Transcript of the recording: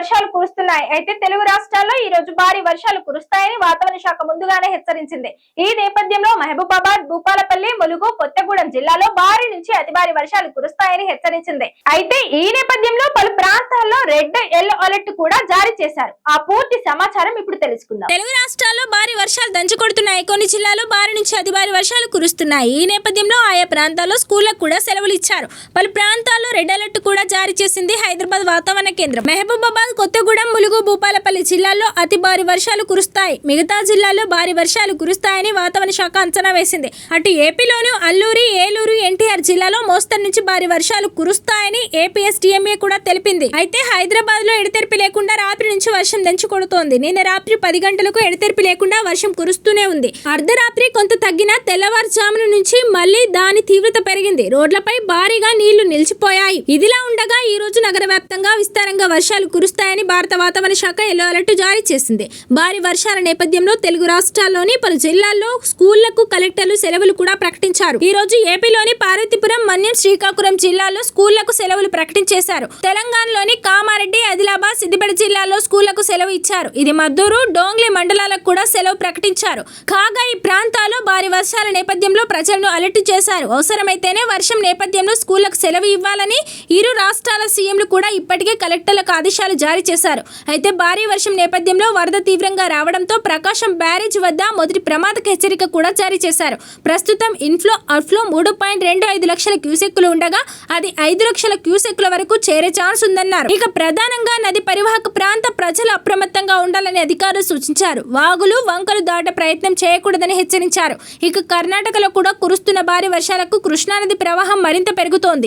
వర్షాలు కురుస్తున్నాయి. అయితే తెలుగు రాష్ట్రాల్లో ఈ రోజు భారీ వర్షాలు కురుస్తాయని వాతావరణ శాఖ ముందుగానే హెచ్చరించింది. ఈ నేపథ్యంలో మహబూబాబాద్ భూపాలపల్లి ములుగు కొత్తగూడెం జిల్లాలో భారీ నుంచి అతి భారీ వర్షాలు కురుస్తాయని హెచ్చరించింది. అయితే ఈ నేపథ్యంలో పలు ప్రాంతాల్లో రెడ్ ఎల్లో అలర్ట్ కూడా జారీ చేశారు. ఆ పూర్తి సమాచారం ఇప్పుడు తెలుసుకుందాం. తెలుగు రాష్ట్రాల్లో భారీ వర్షాలు దంచుకొడుతున్నాయి కొన్ని జిల్లాల్లో భారీ నుంచి అతి భారీ వర్షాలు కురుస్తున్నాయి. ఈ నేపథ్యంలో ఆయా ప్రాంతాల్లో స్కూళ్ళకు కూడా సెలవులు ఇచ్చారు. పలు ప్రాంతాల్లో రెడ్ అలర్ట్ కూడా జారీ చేసింది హైదరాబాద్ వాతావరణ కేంద్రం. మహబూబాబాద్ కొత్తగూడెం ములుగు భూపాలపల్లి జిల్లాల్లో అతి భారీ వర్షాలు కురుస్తాయి. మిగతా జిల్లాల్లో భారీ వర్షాలు కురుస్తాయని వాతావరణ శాఖ అంచనా వేసింది. అటు ఏపీలోనూ అల్లూరి ఏలూరు జిల్లాలో మోస్తరు నుంచి భారీ వర్షాలు కురుస్తాయని ఏపీఎస్డిఎంఏ కూడా తెలిపింది. అయితే హైదరాబాద్లో ఎడతెరిపి లేకుండా రాత్రి నుంచి వర్షం దంచి కొడుతోంది నిన్న రాత్రి పది గంటలకు ఎడతెరిపి లేకుండా వర్షం కురుస్తూనే ఉంది. అర్ధరాత్రి కొంత తగ్గిన తెల్లవారుజామున నుంచి మళ్ళీ దాని తీవ్రత పెరిగింది. రోడ్లపై భారీగా నీళ్ళు నిలిచిపోయాయి. ఇదిలా ఉండగా ఈ రోజు నగర వ్యాప్తంగా విస్తారంగా వర్షాలు కురుస్తాయని భారత వాతావరణ శాఖ ఎల్లో అలర్ట్ జారీ చేసింది. భారీ వర్షాల నేపథ్యంలో తెలుగు రాష్ట్రాల్లోని పలు జిల్లాల్లో స్కూళ్ళకు కలెక్టర్లు సెలవులు కూడా ప్రకటించారు. ఈ రోజు ఏపీలోని పార్వతీపురం మన్యం శ్రీకాకుళం జిల్లాలో స్కూళ్ళకు సెలవులు ప్రకటించేశారు. తెలంగాణలోని కామారెడ్డి ఆదిలాబాద్ సిద్దిపేట జిల్లాలో స్కూళ్ళకు సెలవు ఇచ్చారు. ఇది మద్దూరు డోంగ్లీ మండలాలకు కూడా సెలవు ప్రకటించారు. కాగా ఈ ప్రాంతాల్లో భారీ వర్షాల నేపథ్యంలో ప్రజలను అలర్ట్ చేశారు. అవసరమైతేనే వర్షం నేపథ్యంలో స్కూళ్ళకు సెలవు ఇవ్వాలని ఇరు రాష్ట్రాల సీఎంలు కూడా ఇప్పటికే కలెక్టర్లకు ఆదేశాలు జారీ చేశారు. అయితే భారీ వర్షం నేపథ్యంలో వరద తీవ్రంగా రావడంతో ప్రకాశం బ్యారేజ్ వద్ద మొదటి ప్రమాదక హెచ్చరిక కూడా జారీ చేశారు. ప్రస్తుతం ఇన్ఫ్లో అవుట్ఫ్లో మూడు పాయింట్ రెండు ఐదు లక్షల క్యూసెక్కులు ఉండగా అది ఐదు లక్షల క్యూసెక్కుల వరకు చేరే ఛాన్స్ ఉందన్నారు. ఇక ప్రధానంగా నది పరివాహక ప్రాంత ప్రజలు అప్రమత్తంగా ఉండాలని అధికారులు సూచించారు. వాగులు వంకలు దాటే ప్రయత్నం చేయకూడదని హెచ్చరించారు. ఇక కర్ణాటకలో కూడా కురుస్తున్న భారీ వర్షాలకు కృష్ణానది ప్రవాహం మరింత పెరుగుతోంది.